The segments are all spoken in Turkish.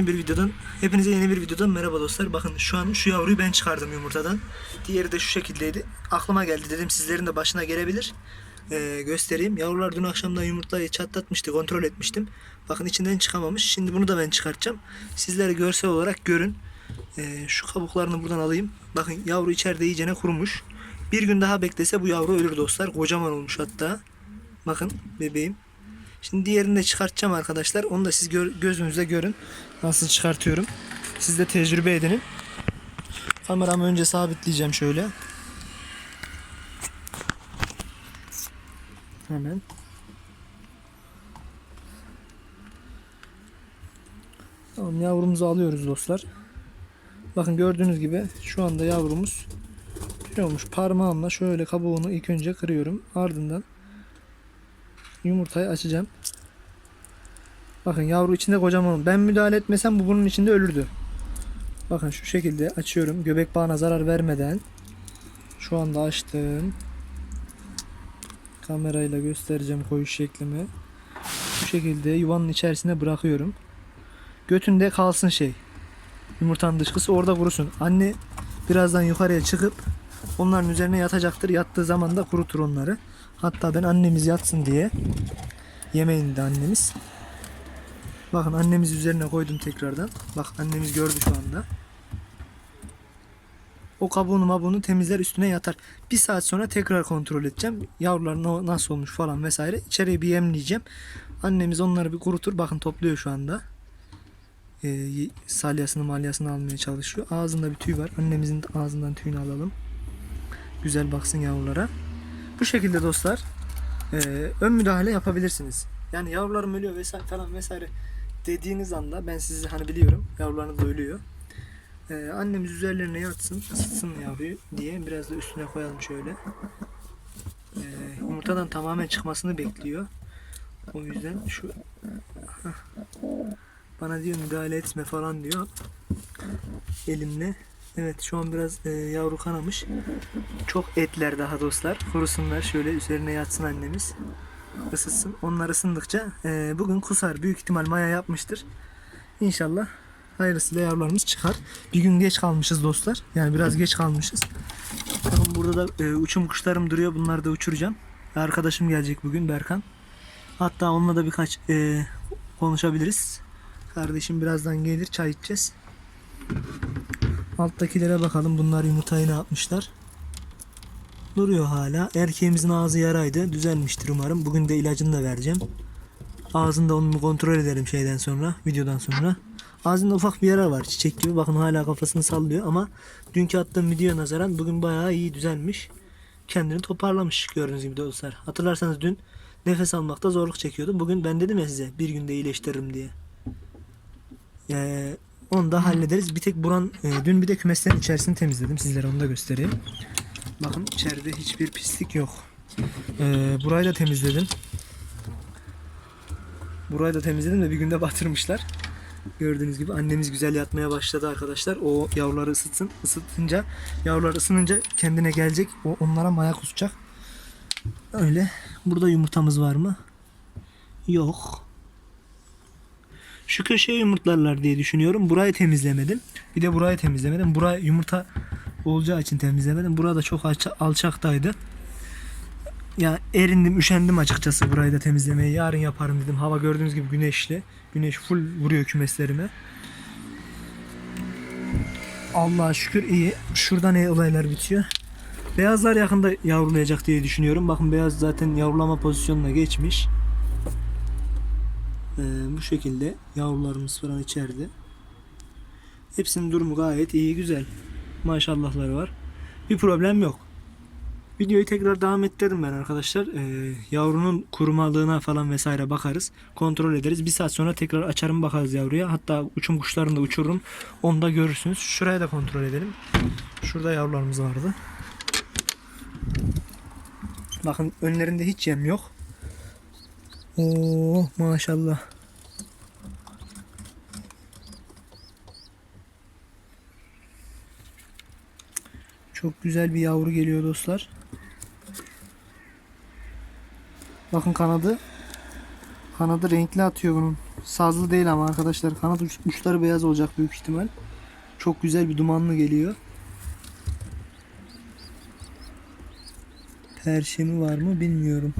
Yeni bir videodan, hepinize yeni bir videodan merhaba dostlar. Bakın şu an şu yavruyu ben çıkardım yumurtadan. Diğeri de şu şekildeydi. Aklıma geldi dedim sizlerin de başına gelebilir. Ee, göstereyim. Yavrular dün akşamdan yumurtayı çatlatmıştı, kontrol etmiştim. Bakın içinden çıkamamış. Şimdi bunu da ben çıkartacağım. Sizlere görsel olarak görün. Ee, şu kabuklarını buradan alayım. Bakın yavru içeride iyicene kurumuş. Bir gün daha beklese bu yavru ölür dostlar. Kocaman olmuş hatta. Bakın bebeğim. Şimdi diğerini de çıkartacağım arkadaşlar. Onu da siz gör, gözünüzle görün. Nasıl çıkartıyorum. Siz de tecrübe edinin. Kameramı önce sabitleyeceğim şöyle. Hemen. Tamam yavrumuzu alıyoruz dostlar. Bakın gördüğünüz gibi şu anda yavrumuz olmuş. Parmağımla şöyle kabuğunu ilk önce kırıyorum. Ardından yumurtayı açacağım. Bakın yavru içinde kocaman. Ben müdahale etmesem bu bunun içinde ölürdü. Bakın şu şekilde açıyorum. Göbek bağına zarar vermeden. Şu anda açtım. Kamerayla göstereceğim koyuş şeklimi. Bu şekilde yuvanın içerisine bırakıyorum. Götünde kalsın şey. Yumurtanın dışkısı orada kurusun. Anne birazdan yukarıya çıkıp onların üzerine yatacaktır. Yattığı zaman da kurutur onları. Hatta ben annemiz yatsın diye yemeğini de annemiz. Bakın annemiz üzerine koydum tekrardan. Bak annemiz gördü şu anda. O kabuğunu mabuğunu temizler üstüne yatar. Bir saat sonra tekrar kontrol edeceğim. Yavrular na- nasıl olmuş falan vesaire. İçeriye bir yemleyeceğim. Annemiz onları bir kurutur. Bakın topluyor şu anda. Ee, salyasını malyasını almaya çalışıyor. Ağzında bir tüy var. Annemizin ağzından tüyünü alalım. Güzel baksın yavrulara. Bu şekilde dostlar e, ön müdahale yapabilirsiniz. Yani yavrularım ölüyor vesaire falan vesaire dediğiniz anda ben sizi hani biliyorum yavrularınız ölüyor. E, annemiz üzerlerine yatsın ısıtsın yavruyu diye biraz da üstüne koyalım şöyle. E, yumurtadan tamamen çıkmasını bekliyor. O yüzden şu bana diyor müdahale etme falan diyor elimle. Evet şu an biraz e, yavru kanamış. Çok etler daha dostlar. Kurusunlar şöyle üzerine yatsın annemiz. Isıtsın. Onlar ısındıkça e, bugün kusar. Büyük ihtimal maya yapmıştır. İnşallah hayırlısıyla yavrularımız çıkar. Bir gün geç kalmışız dostlar. Yani biraz geç kalmışız. Bakın burada da e, uçum kuşlarım duruyor. Bunları da uçuracağım. Arkadaşım gelecek bugün Berkan. Hatta onunla da birkaç e, konuşabiliriz. Kardeşim birazdan gelir çay içeceğiz. Alttakilere bakalım. Bunlar yumurtayı ne yapmışlar? Duruyor hala. Erkeğimizin ağzı yaraydı. Düzelmiştir umarım. Bugün de ilacını da vereceğim. Ağzında onu kontrol ederim şeyden sonra. Videodan sonra. Ağzında ufak bir yara var. Çiçek gibi. Bakın hala kafasını sallıyor ama dünkü attığım videoya nazaran bugün bayağı iyi düzelmiş. Kendini toparlamış gördüğünüz gibi dostlar. Hatırlarsanız dün nefes almakta zorluk çekiyordum. Bugün ben dedim ya size bir günde iyileştiririm diye. Ee, onu da hallederiz. Bir tek buran e, dün bir de kümeslerin içerisini temizledim. Sizlere onu da göstereyim. Bakın içeride hiçbir pislik yok. Ee, burayı da temizledim. Burayı da temizledim de bir günde batırmışlar. Gördüğünüz gibi annemiz güzel yatmaya başladı arkadaşlar. O yavruları ısıtsın. Isıtınca yavrular ısınınca kendine gelecek. O onlara maya kusacak. Öyle. Burada yumurtamız var mı? Yok. Şu köşeye yumurtlarlar diye düşünüyorum. Burayı temizlemedim. Bir de burayı temizlemedim. Burayı yumurta olacağı için temizlemedim. Burada çok alça- alçaktaydı. Ya erindim, üşendim açıkçası burayı da temizlemeye. Yarın yaparım dedim. Hava gördüğünüz gibi güneşli. Güneş full vuruyor kümeslerime. Allah'a şükür iyi. Şurada ne olaylar bitiyor. Beyazlar yakında yavrulayacak diye düşünüyorum. Bakın beyaz zaten yavrulama pozisyonuna geçmiş. Ee, bu şekilde yavrularımız falan içeride. Hepsinin durumu gayet iyi, güzel. Maşallahları var. Bir problem yok. Videoyu tekrar devam ettirdim ben arkadaşlar. Ee, yavrunun kurumalığına falan vesaire bakarız. Kontrol ederiz. Bir saat sonra tekrar açarım bakarız yavruya. Hatta uçum kuşlarını da uçururum. Onu da görürsünüz. Şuraya da kontrol edelim. Şurada yavrularımız vardı. Bakın önlerinde hiç yem yok. Oo maşallah. Çok güzel bir yavru geliyor dostlar. Bakın kanadı. Kanadı renkli atıyor bunun. Sazlı değil ama arkadaşlar kanat uç- uçları beyaz olacak büyük ihtimal. Çok güzel bir dumanlı geliyor. Perşemi var mı bilmiyorum.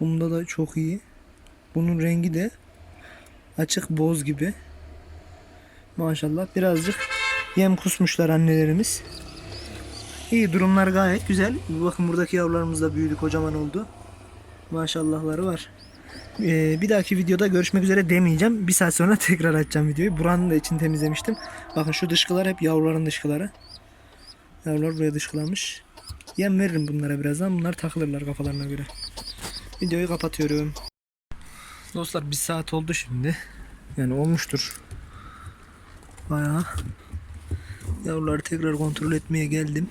Bunda da çok iyi. Bunun rengi de açık boz gibi. Maşallah birazcık yem kusmuşlar annelerimiz. İyi durumlar gayet güzel. Bakın buradaki yavrularımız da büyüdü kocaman oldu. Maşallahları var. Ee, bir dahaki videoda görüşmek üzere demeyeceğim. Bir saat sonra tekrar açacağım videoyu. Buranın da için temizlemiştim. Bakın şu dışkılar hep yavruların dışkıları. Yavrular buraya dışkılamış. Yem veririm bunlara birazdan. Bunlar takılırlar kafalarına göre. Videoyu kapatıyorum. Dostlar bir saat oldu şimdi. Yani olmuştur. Bayağı. Yavruları tekrar kontrol etmeye geldim.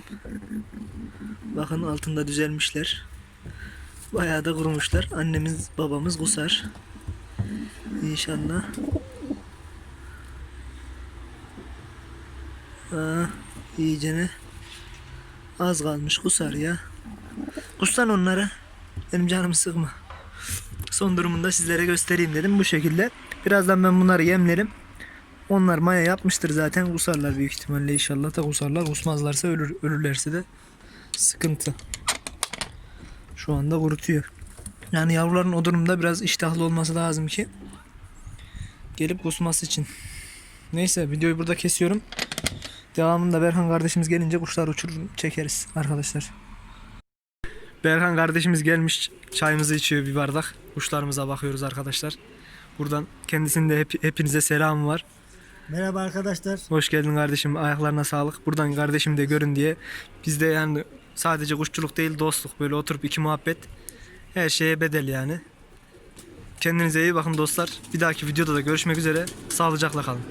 Bakın altında düzelmişler. Bayağı da kurumuşlar. Annemiz babamız kusar. İnşallah. Aa, iyicene az kalmış kusar ya. Kussan onları. Benim canımı sıkma. Son durumunu da sizlere göstereyim dedim bu şekilde. Birazdan ben bunları yemlerim. Onlar maya yapmıştır zaten kusarlar büyük ihtimalle inşallah da kusarlar. Kusmazlarsa ölür, ölürlerse de sıkıntı. Şu anda kurutuyor. Yani yavruların o durumda biraz iştahlı olması lazım ki gelip kusması için. Neyse videoyu burada kesiyorum. Devamında Berhan kardeşimiz gelince kuşlar uçurur çekeriz arkadaşlar. Berhan kardeşimiz gelmiş çayımızı içiyor bir bardak. Kuşlarımıza bakıyoruz arkadaşlar. Buradan kendisinin de hep, hepinize selam var. Merhaba arkadaşlar. Hoş geldin kardeşim. Ayaklarına sağlık. Buradan kardeşim de görün diye. Biz de yani sadece kuşçuluk değil dostluk. Böyle oturup iki muhabbet. Her şeye bedel yani. Kendinize iyi bakın dostlar. Bir dahaki videoda da görüşmek üzere. Sağlıcakla kalın.